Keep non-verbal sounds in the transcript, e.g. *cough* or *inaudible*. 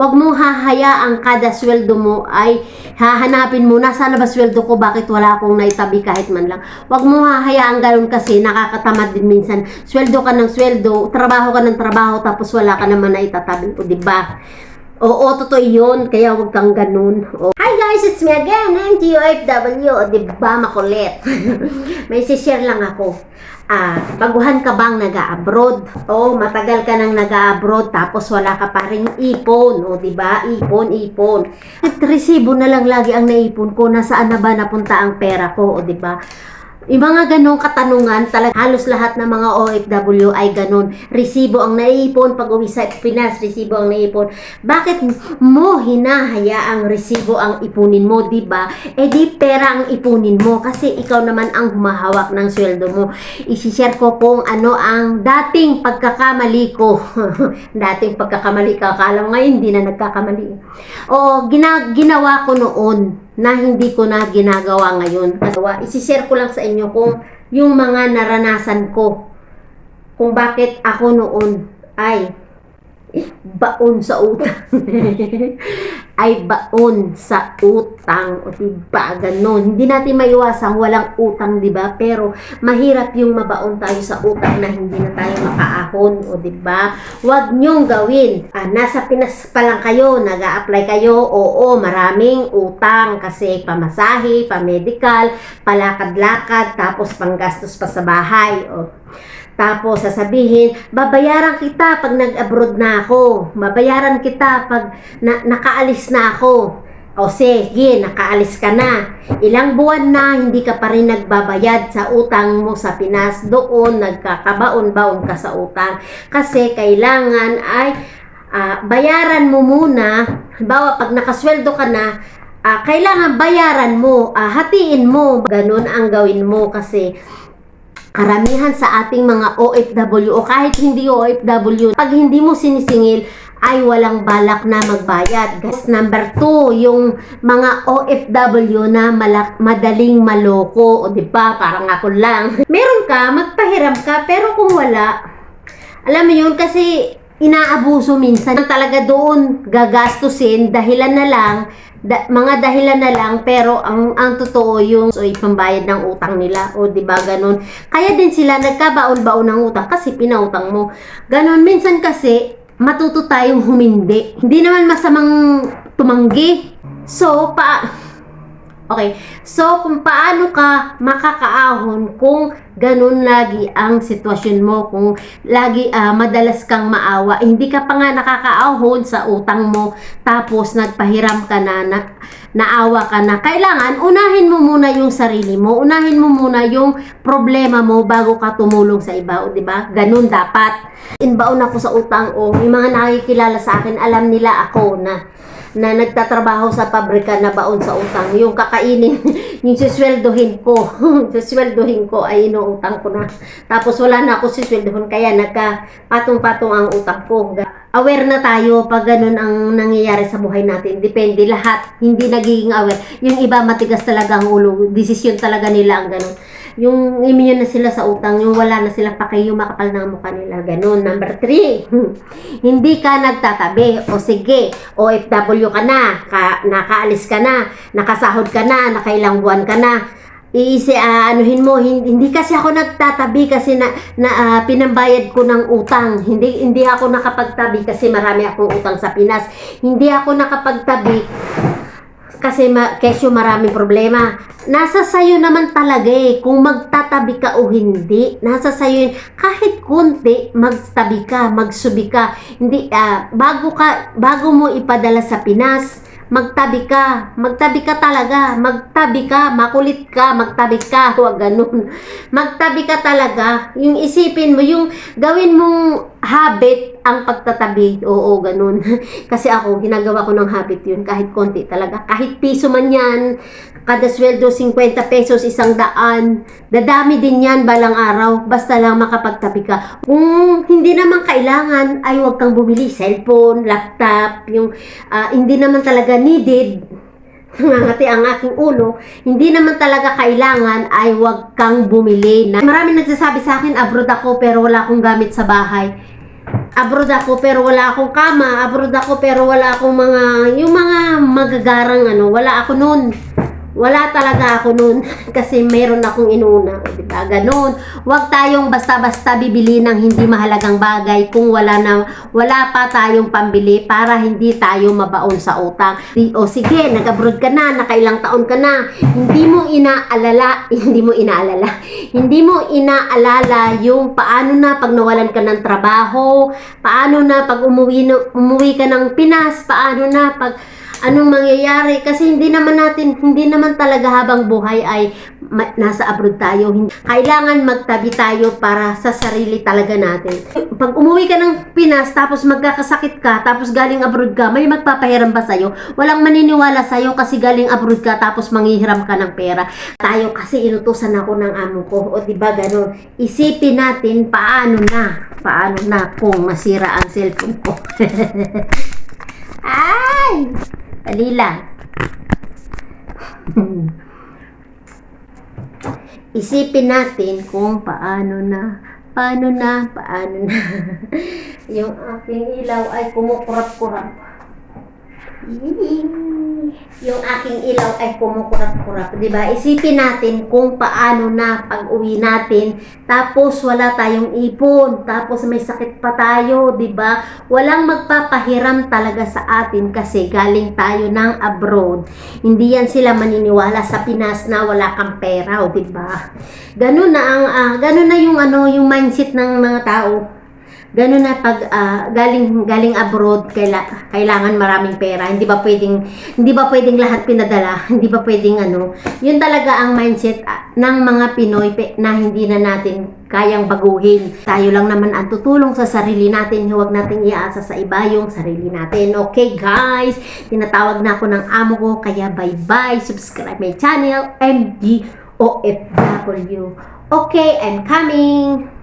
Huwag mong hahayaan kada sweldo mo ay hahanapin mo, nasaan na ba sweldo ko, bakit wala akong naitabi kahit man lang. Huwag mong hahayaan ganun kasi nakakatamad din minsan. Sweldo ka ng sweldo, trabaho ka ng trabaho, tapos wala ka naman naitatabi o di ba? Oo, totoo yun, kaya huwag kang ganun. O. Guys, it's me again, MTOFW, o di ba makulit? *laughs* May share lang ako. Ah, baguhan ka bang nag-abroad? O matagal ka nang nag-abroad tapos wala ka pa ring ipon, o di ba? Ipon, ipon. At resibo na lang lagi ang naipon ko, nasaan na ba napunta ang pera ko, o di ba? Yung mga ganong katanungan, talaga halos lahat ng mga OFW ay ganon. Resibo ang naipon pag uwi sa Pinas, resibo ang naipon. Bakit mo hinahayaang resibo ang ipunin mo, di ba? Eh di pera ang ipunin mo kasi ikaw naman ang humahawak ng sweldo mo. Isishare ko kung ano ang dating pagkakamali ko. *laughs* dating pagkakamali ka, akala mo ngayon hindi na nagkakamali. O gina, ginawa ko noon na hindi ko na ginagawa ngayon. Isishare ko lang sa inyo kung yung mga naranasan ko. Kung bakit ako noon ay baon sa utang. *laughs* ay baon sa utang. O diba? Ganon. Hindi natin maiwasan walang utang, diba? Pero mahirap yung mabaon tayo sa utang na hindi na tayo makaahon. O diba? Huwag nyong gawin. Ah, nasa Pinas pa lang kayo, nag apply kayo. Oo, maraming utang kasi pamasahe, pamedical, palakad-lakad, tapos panggastos pa sa bahay. O, tapos sasabihin, babayaran kita pag nag-abroad na ako. Babayaran kita pag na, nakaalis na ako. O sige, nakaalis ka na. Ilang buwan na hindi ka pa rin nagbabayad sa utang mo sa Pinas. Doon nagkakabaon-baon ka sa utang. Kasi kailangan ay ah, bayaran mo muna. Halimbawa, pag nakasweldo ka na, ah, kailangan bayaran mo, ah, hatiin mo. Ganun ang gawin mo kasi karamihan sa ating mga OFW o kahit hindi OFW, pag hindi mo sinisingil, ay walang balak na magbayad. Guys, number two, yung mga OFW na malak, madaling maloko, o di ba parang ako lang. *laughs* Meron ka, magpahiram ka, pero kung wala, alam mo yun, kasi inaabuso minsan talaga doon gagastusin dahilan na lang da- mga dahilan na lang pero ang ang totoo yung so ipambayad ng utang nila o di ba ganun kaya din sila nagkabaon-baon ng utang kasi pinautang mo ganun minsan kasi matuto tayong humindi. Hindi naman masamang tumanggi. So pa Okay. So, kung paano ka makakaahon kung ganun lagi ang sitwasyon mo, kung lagi ah, madalas kang maawa, hindi ka pa nga nakakaahon sa utang mo, tapos nagpahiram ka na, na naawa ka na, kailangan unahin mo muna yung sarili mo, unahin mo muna yung problema mo bago ka tumulong sa iba, o ba? Ganun dapat. Inbaon ako sa utang o yung mga nakikilala sa akin, alam nila ako na na nagtatrabaho sa pabrika na baon sa utang. Yung kakainin, *laughs* yung sisweldohin ko. *laughs* sisweldohin ko ay inuutang ko na. Tapos wala na ako sisweldohin kaya nagka patong-patong ang utang ko. Aware na tayo pag ganun ang nangyayari sa buhay natin. Depende lahat. Hindi nagiging aware. Yung iba matigas talaga ang ulo. Desisyon talaga nila ang ganun. Yung immune na sila sa utang, yung wala na silang pake, yung makapal na mukha nila. Ganun. Number three, *laughs* hindi ka nagtatabi. O sige, OFW ka na, ka, nakaalis ka na, nakasahod ka na, nakailang buwan ka na. Iisi, ah, anuhin mo, hindi, hindi kasi ako nagtatabi kasi na, na ah, pinambayad ko ng utang. Hindi hindi ako nakapagtabi kasi marami akong utang sa Pinas. Hindi ako nakapagtabi kasi ma kesyo maraming problema. Nasa sayo naman talaga eh, kung magtatabi ka o hindi. Nasa sayo yun. Kahit kunti, magtabi ka, magsubi ka. Hindi, ah, bago ka, bago mo ipadala sa Pinas, magtabi ka. Magtabi ka talaga. Magtabi ka. Makulit ka. Magtabi ka. *laughs* Huwag ganun. Magtabi ka talaga. Yung isipin mo, yung gawin mong habit ang pagtatabi. Oo, ganun. *laughs* Kasi ako, ginagawa ko ng habit yun. Kahit konti talaga. Kahit piso man yan. Kada sweldo, 50 pesos, isang daan. Dadami din yan balang araw. Basta lang makapagtabi ka. Kung hindi naman kailangan, ay huwag kang bumili. Cellphone, laptop, yung ah, hindi naman talaga needed. Nangangati ang aking ulo, hindi naman talaga kailangan ay huwag kang bumili. Na, maraming nagsasabi sa akin, abroad ako pero wala akong gamit sa bahay. Abroad ako pero wala akong kama. Abroad ako pero wala akong mga, yung mga magagarang ano, wala ako nun. Wala talaga ako nun *laughs* kasi meron akong inuna, di? Ganun. Huwag tayong basta-basta bibili ng hindi mahalagang bagay kung wala na wala pa tayong pambili para hindi tayo mabaon sa utang. O sige, nag-abroad ka na, nakailang taon ka na. Hindi mo inaalala, *laughs* hindi mo inaalala. Hindi mo inaalala yung paano na pag nawalan ka ng trabaho, paano na pag umuwi, umuwi ka ng Pinas, paano na pag anong mangyayari? Kasi hindi naman natin hindi naman talaga habang buhay ay nasa abroad tayo. Kailangan magtabi tayo para sa sarili talaga natin. Pag umuwi ka ng Pinas tapos magkakasakit ka tapos galing abroad ka may magpapahiram ba sa'yo? Walang maniniwala sa'yo kasi galing abroad ka tapos manghihiram ka ng pera. Tayo kasi inutusan ako ng amo ko. O di ba ganun? Isipin natin paano na paano na kung masira ang cellphone ko. *laughs* Ay Dali lang. Isipin natin kung paano na, paano na, paano na. *laughs* Yung aking ilaw ay kumukurap-kurap. Yung aking ilaw ay kumukurap-kurap, ba? Isipin natin kung paano na pag-uwi natin, tapos wala tayong ipon, tapos may sakit pa tayo, 'di ba? Walang magpapahiram talaga sa atin kasi galing tayo ng abroad. Hindi yan sila maniniwala sa Pinas na wala kang pera, 'di ba? Ganun na ang ah, ganun na yung ano, yung mindset ng mga tao. Ganun na pag ah, galing galing abroad kaila, kailangan maraming pera. Hindi ba pwedeng hindi ba pwedeng lahat pinadala? *laughs* Hindi ba pwedeng ano? Yun talaga ang mindset ah, ng mga Pinoy na hindi na natin kayang baguhin. Tayo lang naman ang tutulong sa sarili natin. Huwag nating iaasa sa iba yung sarili natin. Okay guys, tinatawag na ako ng amo ko kaya bye-bye. Subscribe my channel MG OFW. Okay, I'm coming.